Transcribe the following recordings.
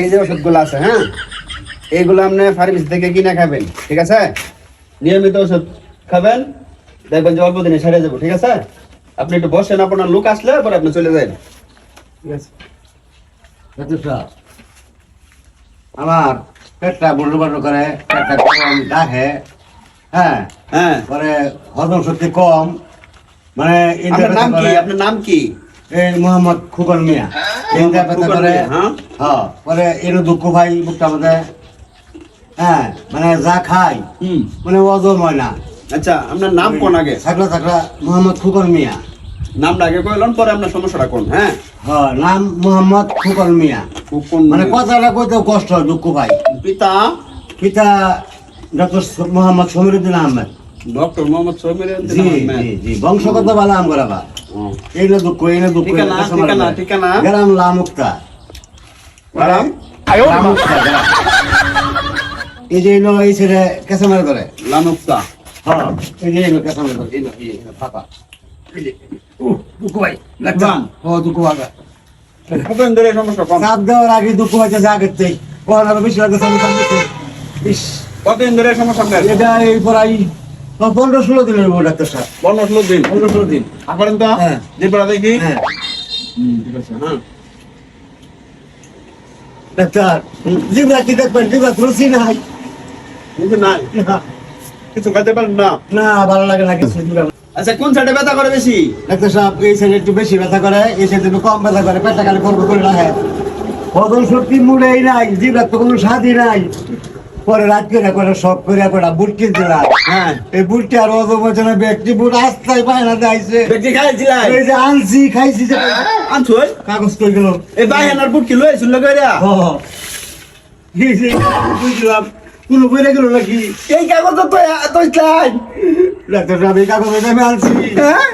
এই যে ওষুধগুলো আছে হ্যাঁ? এইগুলো আপনি ফার্মেসি থেকে কিনে খাবেন ঠিক আছে? নিয়মিত ওষুধ খাবেন দেখবেন যে অল্প দিনে সেরে যাব ঠিক আছে? আপনি একটু বসেন আপনার লোক আসলে পরে আপনি চলে যাবেন। ঠিক আছে? আমার পেটটা বড় বড় করে পেটটা কম ডাকে হ্যাঁ? হ্যাঁ। পরে হজম শক্তি কম মানে আপনার নাম কি? আপনার নাম কি? এই মোহাম্মদ খুকন মিয়া। ইন্দা পেতে খুকন করে হ্যাঁ? হ্যাঁ পরে এর দুঃখ ভাই বুকটা মধ্যে হ্যাঁ মানে যা খাই মানে ওজন হয় না। আচ্ছা আপনার নাম কোন আগে? থাকলা থাকলা মোহাম্মদ খুকন মিয়া। নামটা আগে কইলেন পরে আপনার সমস্যাটা কোন হ্যাঁ? হ্যাঁ নাম মোহাম্মদ খুকন মিয়া। কোন মানে কথাটা কইতেও কষ্ট হয় দুঃখ ভাই পিতা? পিতা ডক্টর মোহাম্মদ সমীরুদ্দিন আহমেদ। ডক্টর মোহাম্মদ সমীর জি জি জি। বংশগত বালা আম করাবা এই না দুঃখ এই না দুঃখ ঠিকানা, ঠিকানা, ঠিকানা। গ্রাম লামুক্তা। আরাম লামুক্তা গ্রাম। এই যে এলো এই ছেলে কেসামার করে। লানুক্তা হ্যাঁ এই যে এলো কেসামার করে। এই কতদিন ধরে সমস্যা এটা এই পনেরো ষোলো বউ ডাক্তার সাহেব পনেরো ষোলো দিন। পনেরো ষোলো দিন। আপনার তো হ্যাঁ। পড়া দেখি। হ্যাঁ। ঠিক আছে, হ্যাঁ। ডাক্তার জিবরা কি দেখবেন? জিবরা রুচি নাই। কিন্তু না কিছু খাইতে পারেন না? না ভালো লাগে না কিছু আচ্ছা কোন সাইডে ব্যথা করে বেশি? ডাক্তার সাহেব এই সাইডে একটু বেশি ব্যথা করে এই সাইডে একটু কম ব্যথা করে। পেটটা খালি করে রাখে। বদল শক্তি মুড়েই নাই জিবরা তো কোনো স্বাদই নাই। পরে রাত করে করে সব করে করে বুট কিনছিলাম হ্যাঁ। এই বুটটা আর অত বছর ব্যক্তি বুট আসতেই পায় না যাইছে বেটি খাইছিলাই? এই যে আনছি খাইছি যে আনছুই? কাগজ কই গেল? এই ভাই আনার বুট কি লই শুনল কইরা হ গেছি বুঝলাম। কোনো বইরে গেল নাকি? এই কাগজ তো তো ডাক্তার সাহেব এই কাগজ আমি আনছি। হ্যাঁ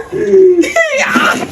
হ্যাঁ?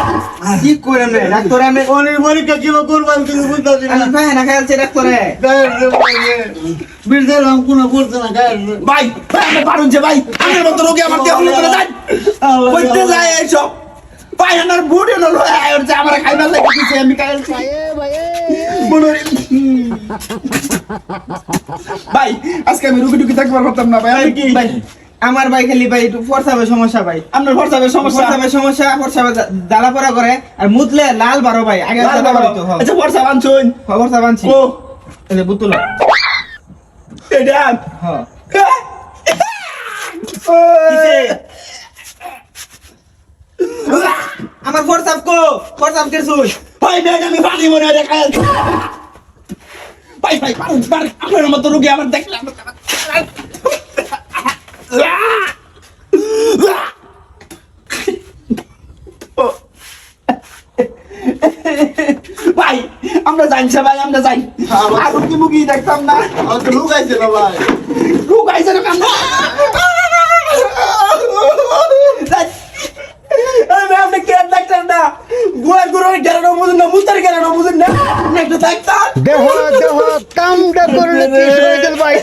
কি করে রে ডাক্তার আমি অনেক পরীক্ষা কি না। ভাই না খাইছে ডাক্তারে। বিরদালাম কোনো করছে না গায়ের ভাই ভাই আমি পারুন যে ভাই আমার মতো রোগী আমার দেহ করে যান কইতে যায় এইসব ভাই আমার বুট লয় আর যে আমার খাইবার লাগে দিছে আমি খাইছি ভাই আজকে আমি রুগী টুকি থাকতে পারতাম না ভাই। কি? ভাই আমার ভাই খালি ভাই একটু ফরসাবে সমস্যা ভাই। আপনার ভরসাবে সমস্যা? ফরসাবে সমস্যা ফরসাবে জ্বালা পড়া করে আর মুতলে লাল বারো ভাই আগে লাল। বাড়িতো, হ্যাঁ। আচ্ছা ভরসা বানছুন। খবর সাবানছি ও। এই যে বুতুল এটা হ্যাঁ আমার ফরসাব কো ফরসাব কে সুই? ভাই ভাই আমি পানি মনে দেখা যাচ্ছে ভাই ভাই পারুন পার আপনার মতো রোগী আমার দেখলে আমার ভাই আমরা জানছে ভাই আমরা যাই। আর রুগী মুগি দেখতাম না? লুকাইছে না ভাই। আইছে না কান্না দেহ দেহ কামটা করলে কি হয়ে ভাই?